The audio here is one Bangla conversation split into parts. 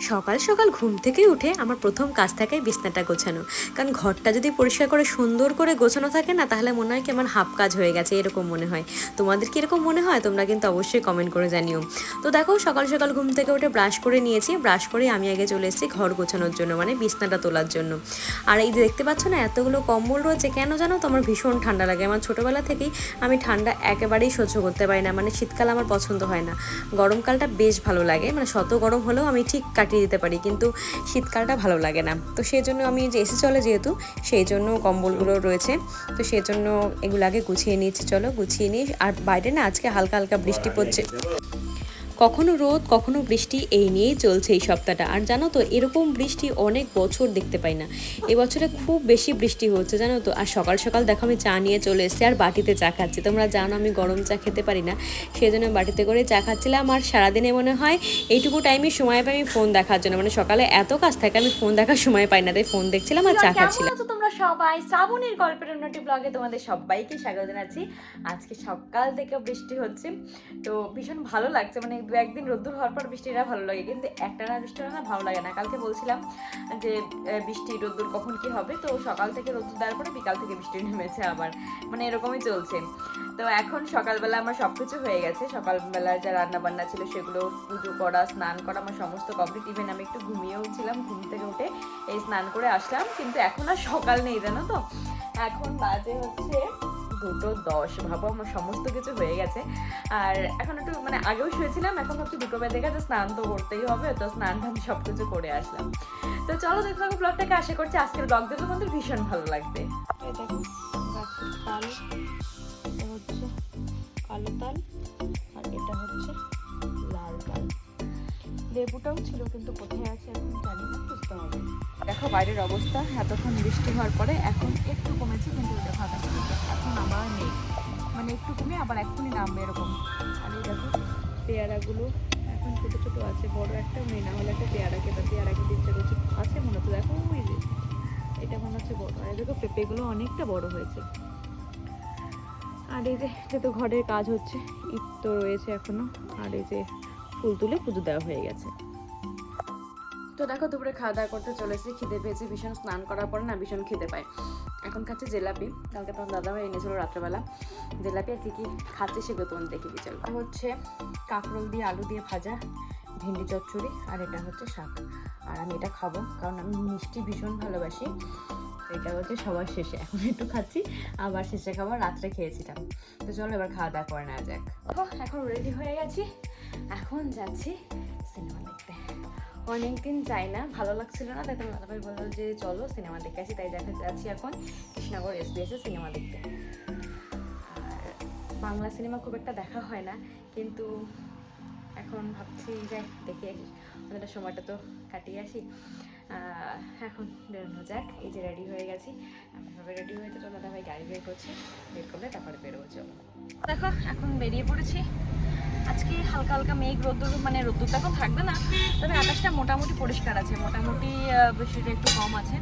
সকাল সকাল ঘুম থেকে উঠে আমার প্রথম কাজ থাকে বিছনাটা গোছানো। কারণ ঘরটা যদি পরিষ্কার করে সুন্দর করে গোছানো থাকে না, তাহলে মনে হয় কি আমার হাফ কাজ হয়ে গেছে, এরকম মনে হয়। তোমাদের কি এরকম মনে হয়? তোমরা কিন্তু অবশ্যই কমেন্ট করে জানিও। তো দেখো, সকাল সকাল ঘুম থেকে উঠে ব্রাশ করে নিয়েছি। ব্রাশ করে আমি আগে চলে এসেছি ঘর গোছানোর জন্য মানে বিছনাটা তোলার জন্য। আর এই যে দেখতে পাচ্ছ না, এতগুলো কম্বল রয়েছে, কেন জানো? তো আমার ভীষণ ঠান্ডা লাগে। আমার ছোটোবেলা থেকেই আমি ঠান্ডা একেবারেই সহ্য করতে পারি না মানে শীতকাল আমার পছন্দ হয় না। গরমকালটা বেশ ভালো লাগে মানে শত গরম হলেও আমি ঠিক কাটিয়ে দিতে পারি, কিন্তু শীতকালটা ভালো লাগে না। তো সেই জন্য আমি যে এসি চলে যেহেতু, সেই জন্য কম্বলগুলো রয়েছে। তো সেই জন্য এগুলো আগে গুছিয়ে নিয়েছি, চলো গুছিয়ে নিই আর বাইরে না আজকে হালকা হালকা বৃষ্টি পড়ছে। কখনো রোদ কখনো বৃষ্টি এই নিয়েই চলছে এই সপ্তাহটা। আর জানো তো এরকম বৃষ্টি অনেক বছর দেখতে পাই না। এবছরে খুব বেশি বৃষ্টি হচ্ছে জানো তো। আর সকাল সকাল দেখো আমি চা নিয়ে চলে এসেছি আর বাটিতে চা খাচ্ছি। তোমরা জানো আমি গরম চা খেতে পারি না। সেই জন্য বাটিতে করে চা খাচ্ছিলাম। আর সারাদিনে মনে হয় এইটুকু টাইমে সময় পাই আমি ফোন দেখার জন্য। মানে সকালে এত কাজ থাকে আমি ফোন দেখার সময় পাই না। তাই ফোন দেখছিলাম আর চা খাচ্ছিলাম। তোমরা সবাই শ্রাবণের গল্পের উন্নতি ব্লগে তোমাদের সবাইকে স্বাগত জানাচ্ছি। আজকে সকাল থেকে বৃষ্টি হচ্ছে, তো ভীষণ ভালো লাগছে। মানে দু একদিন রোদ্দুর হওয়ার পর বৃষ্টিটা ভালো লাগে, কিন্তু একটা না বৃষ্টি না ভালো লাগে না। কালকে বলছিলাম যে বৃষ্টি, রোদ্দুর কখন কি হবে? তো সকাল থেকে রোদ্দুর দেওয়ার পরে বিকাল থেকে বৃষ্টি নেমেছে আবার। মানে এরকমই চলছে। তো এখন সকালবেলা আমার সব কিছু হয়ে গেছে। সকালবেলা যা রান্না বান্না ছিল সেগুলো পুজো করা, স্নান করা, আমার সমস্ত কমপ্লিট ইভেন আমি একটু ঘুমিয়েও ছিলাম, ঘুম থেকে উঠে এই স্নান করে আসলাম। কিন্তু এখন আর সকাল নেই, জানো তো? এখন বাজে হচ্ছে দুটো দশ। ভাবো আমার সমস্ত কিছু হয়ে গেছে। আর এখন একটু মানে আগেও শুয়েছিলাম, এখন ভাবছি দুটো বেজে গেছে স্নান তো করতেই হবে। তো স্নানটা আমি সব কিছু করে আসলাম। তো চলো দেখতে থাকো ব্লগটাকে, আশা করছি আজকের ব্লগ দেখে তোমাদের ভীষণ ভালো লাগবে। হচ্ছে কালো তাল আর এটা হচ্ছে লাল তাল। লেবুটাও ছিল কিন্তু কোথায় আছে এখন জানি না, বুঝতে হবে। দেখো বাইরের অবস্থা, এতক্ষণ বৃষ্টি হওয়ার পরে এখন একটু কমেছে কিন্তু এটা ছিল। এখন আমার নেই। মানে একটু কমে, আবার এখনই নামবে এরকম। আর এই দেখো পেয়ারাগুলো এখন ছোটো ছোটো আছে, বড় একটা মেয়ে, না হলে একটা পেয়ারা খেতে পেয়ারা খেতে ইচ্ছা করছে। আছে মনে হচ্ছে দেখো এটা মনে হচ্ছে বড়। আর দেখো পেঁপেগুলো অনেকটা বড় হয়েছে। আর এই যে যেহেতু ঘরের কাজ হচ্ছে ঈদ তো রয়েছে এখনও। আর এই যে, ফুল তুলে পুজো দেওয়া হয়ে গেছে। তো দেখো, দুপুরে খাওয়া দাওয়া করতে চলেছি খিদে পেয়েছে, ভীষণ স্নান করার পরে না ভীষণ খিদে পায়। এখন খাচ্ছে জিলাপি, কালকে তোমার দাদাভাই এনেছিল রাত্রেবেলা। জেলাপি আর কী কী খাচ্ছে সেগুলো তোমার দেখে দিয়ে চলো। হচ্ছে কাঁকরোল দিয়ে আলু দিয়ে ভাজা, ভেন্ডি চচ্চড়ি, আর এটা হচ্ছে শাক। আর আমি এটা খাব, কারণ আমি মিষ্টি ভীষণ ভালোবাসি। তো এটা হচ্ছে সবার শেষে। এখন একটু খাচ্ছি, আবার শেষে খাবার রাত্রে খেয়েছিলাম। তো চলো এবার খাওয়া দাওয়া করে নেওয়া যাক। এখন রেডি হয়ে গেছি। এখন যাচ্ছি সিনেমা দেখতে। অনেকদিন যাই না, ভালো লাগছিল না, তাই তোমার দাদাভাই বলল যে চলো সিনেমা দেখে আসি, তাই দেখা যাচ্ছি এখন কৃষ্ণনগর এসবিএসে সিনেমা দেখতে। বাংলা সিনেমা খুব একটা দেখা হয় না, কিন্তু এখন ভাবছি যে দেখি আমাদের সময়টা তো কাটিয়ে আসি। এখন বেরোনো যাক। এই যে রেডি হয়ে গেছি। এভাবে রেডি হয়েছে তো দাদা ভাই গাড়ি বের করছে। বের করলে তারপরে বেরোবো, চলো। দেখো, এখন বেরিয়ে পড়েছি। আজকে হালকা হালকা মেঘ, রোদ্দুর মানে রোদ্দুরটা এখন থাকবে না, তবে আকাশটা মোটামুটি পরিষ্কার আছে। মোটামুটি বৃষ্টিটা একটু কম আছে।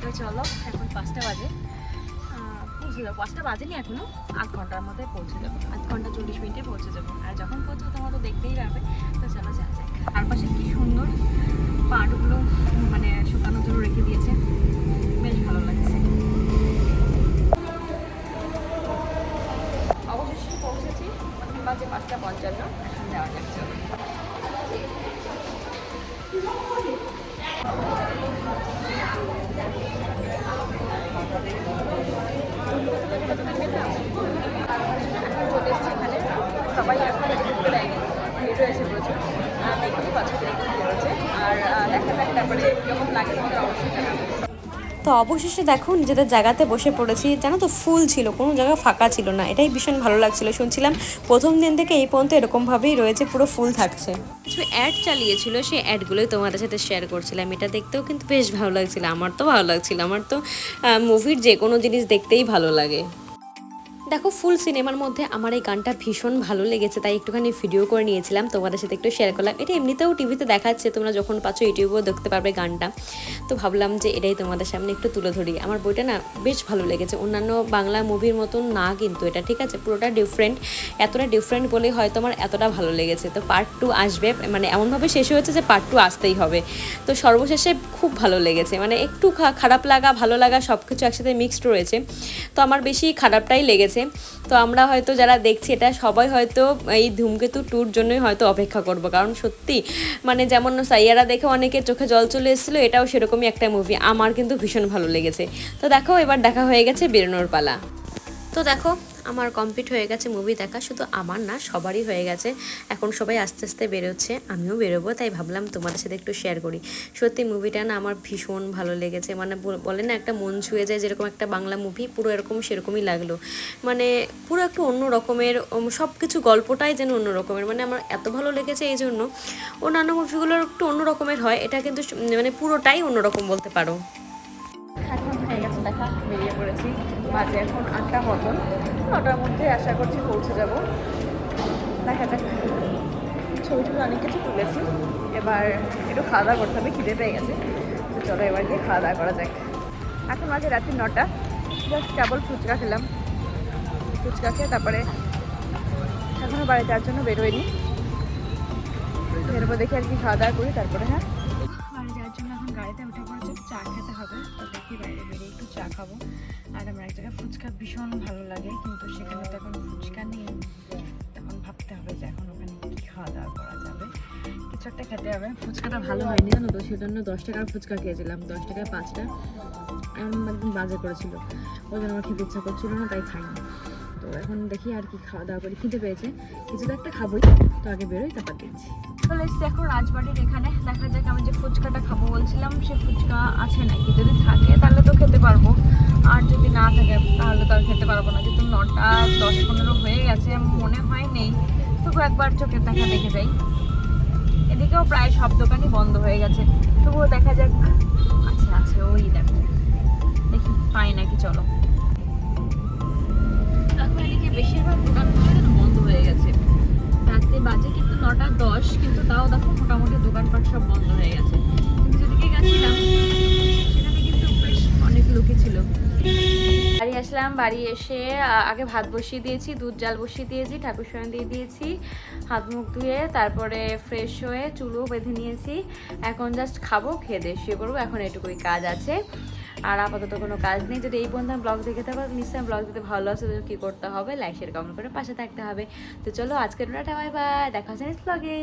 তো চলো, এখন পাঁচটা বাজে। পৌঁছে যাব। পাঁচটা বাজেনি এখনও, আধ ঘণ্টার মধ্যে পৌঁছে যাব। আধ ঘণ্টা চল্লিশ মিনিটে পৌঁছে যাব। আর যখন পৌঁছবো তোমরা তো দেখতেই পারবে তো চলো যা যাক। চারপাশে কি সুন্দর। পাটগুলো মানে শুকানোর জন্য রেখে দিয়েছে। বেশ ভালো লাগছে। অবশেষে পৌঁছেছি বাজে পাঁচটা পঞ্চান্ন। এখন যাওয়া যাক চলো এখন চলে এসেছি এখানে সবাই এখন ঢুকতে দেয়নি ভিড় রয়েছে প্রচুর আহ, দেখতেই পাচ্ছ কীরকম ভিড় হচ্ছে আর আহ, দেখা যাক তারপরে কীরকম লাগে তোমাদের অবশ্যই জানাব তো অবশেষে দেখো নিজেদের জায়গাতে বসে পড়েছি। জানো তো, ফুল ছিল, কোনো জায়গা ফাঁকা ছিল না। এটাই ভীষণ ভালো লাগছিল, শুনছিলাম প্রথম দিন থেকে এই পর্যন্ত এরকমভাবেই রয়েছে, পুরো ফুল থাকছে। কিছু অ্যাড চালিয়েছিল, সেই অ্যাডগুলোই তোমাদের সাথে শেয়ার করছিলাম। এটা দেখতেও কিন্তু বেশ ভালো লাগছিল, আমার তো ভালো লাগছিল। আমার তো মুভির যে কোনো জিনিস দেখতেই ভালো লাগে। দেখো ফুল সিনেমার মধ্যে আমার এই গানটা ভীষণ ভালো লেগেছে, তাই একটুখানি ভিডিও করে নিয়েছিলাম, তোমাদের সাথে একটু শেয়ার করলাম। এটা এমনিতেও টিভিতে দেখাচ্ছে, তোমরা যখন পাচ্ছ ইউটিউবেও দেখতে পারবে গানটা। তো ভাবলাম যে এটাই তোমাদের সামনে একটু তুলে ধরি। আমার বইটা না বেশ ভালো লেগেছে, অন্যান্য বাংলা মুভির মতন না কিন্তু এটা, ঠিক আছে? পুরোটা ডিফারেন্ট এতটা ডিফারেন্ট বলেই হয়তো আমার এতটা ভালো লেগেছে। তো পার্ট টু আসবে মানে এমনভাবে শেষ হয়েছে যে পার্ট টু আসতেই হবে। তো সর্বশেষে খুব ভালো লেগেছে মানে একটু খারাপ লাগা, ভালো লাগা সব কিছু একসাথে মিক্সড রয়েছে। তো আমার বেশি খারাপটাই লেগেছে। তো আমরা হয়তো যারা দেখছি এটা, সবাই হয়তো এই ধূমকেতু ট্যুর জন্যই হয়তো অপেক্ষা করব। কারণ সত্যি মানে যেমন সাইয়ারা দেখে অনেকের চোখে জল চলে এসেছিল, এটাও সেরকমই একটা মুভি আমার কিন্তু ভীষণ ভালো লেগেছে। তো দেখো, এবার দেখা হয়ে গেছে বেরোনোর পালা। তো দেখো আমার কমপ্লিট হয়ে গেছে মুভি দেখা। শুধু আমার না, সবারই হয়ে গেছে। এখন সবাই আস্তে আস্তে বেরোচ্ছে, আমিও বেরোবো, তাই ভাবলাম তোমাদের সাথে একটু শেয়ার করি। সত্যি মুভিটা না আমার ভীষণ ভালো লেগেছে। মানে বল- না একটা মন ছুঁয়ে যায়, যেরকম একটা বাংলা মুভি পুরো এরকম সেরকমই লাগল। মানে পুরো একটু অন্য রকমের সব কিছু গল্পটাই যেন অন্য রকমের। মানে আমার এত ভালো লেগেছে এই জন্য। অন্যান্য মুভিগুলোর একটু অন্য রকমের হয়, এটা কিন্তু মানে পুরোটাই অন্যরকম বলতে পারো। দেখা, বেরিয়ে পড়েছি। বাজে, এখন আটটা মতন। নটার মধ্যে আশা করছি পৌঁছে যাব। দেখা যাক। ছবি অনেক কিছু তুলেছি। এবার একটু খাওয়া দাওয়া করতে হবে, খিদে পেয়ে গেছে। তো চলো এবার গিয়ে খাওয়া দাওয়া করা যাক। এখন বাজে রাত্রি নটা। জাস্ট কেবল ফুচকা খেলাম। ফুচকা খেয়ে তারপরে এখনও বাড়ি যাওয়ার জন্য বেরোয়নি। বেরোবো দেখি আর কি খাওয়া দাওয়া করি, তারপরে হ্যাঁ। চা খেতে হবে তো দেখি বাইরে বেরিয়ে একটু চা খাব। আর আমার এক জায়গায় ফুচকা ভীষণ ভালো লাগে কিন্তু সেখানে তো এখন ফুচকা নেই। তখন ভাবতে হবে যে এখন ওখানে কি খাওয়া দাওয়া করা যাবে। কিছু একটা খেতে হবে। ফুচকাটা ভালো হয়নি জানো তো সেজন্য দশ টাকার ফুচকা খেয়েছিলাম দশ টাকায় পাঁচটা। এমন একদম বাজে করেছিল। ওই জন্য আমার খেতে ইচ্ছা করছিল না তাই খাইনি। তো এখন দেখি আর কি খাওয়া দাওয়া করি। খেতে পেয়েছে। কিছু তো একটা খাবোই। তো আগে বেরোই তারপর দেখছি। চলে এসছি এখন রাজবাড়ির এখানে। দেখা যাক আমি যে ফুচকাটা খাব। বলছিলাম সে ফুচকা আছে নাকি? যদি থাকে তাহলে তো খেতে পারব। আর যদি না থাকে, তাহলে তো আর খেতে পারব না। যেহেতু নটা দশ পনেরো হয়ে গেছে, মনে হয় নেই। তবু একবার চোখের দেখা দেখে যাই। এদিকেও প্রায় সব দোকানই বন্ধ হয়ে গেছে। তবুও দেখা যাক। আছে আছে, ওই দেখো। দেখি, পাই নাকি, চলো। বেশিরভাগ দোকানগুলো বন্ধ হয়ে গেছে। রাত্রে বাজে কিন্তু নটা দশ, কিন্তু তাও দেখো মোটামুটি দোকানপাট সব বন্ধ। আসলাম, বাড়ি এসে আগে ভাত বসিয়ে দিয়েছি, দুধ জাল বসিয়ে দিয়েছি, ঠাকুর সয়ন দিয়ে দিয়েছি, হাত মুখ ধুয়ে তারপরে ফ্রেশ হয়ে চুলও বেঁধে নিয়েছি। এখন জাস্ট খাব, খেয়ে দিয়ে শুয়ে পড়ব, এখন এটুকুই কাজ আছে। আর আপাতত কোনো কাজ নেই। যদি এই বন্ধু ব্লগ দেখে থাকো, নিশ্চয়ই ব্লগ দিতে ভালো আছে তো কী করতে হবে লাইক শেয়ার কমেন্ট করে পাশে থাকতে হবে। তো চলো, আজকের টাটা বাই বাই দেখা হচ্ছে নেক্সট ব্লগে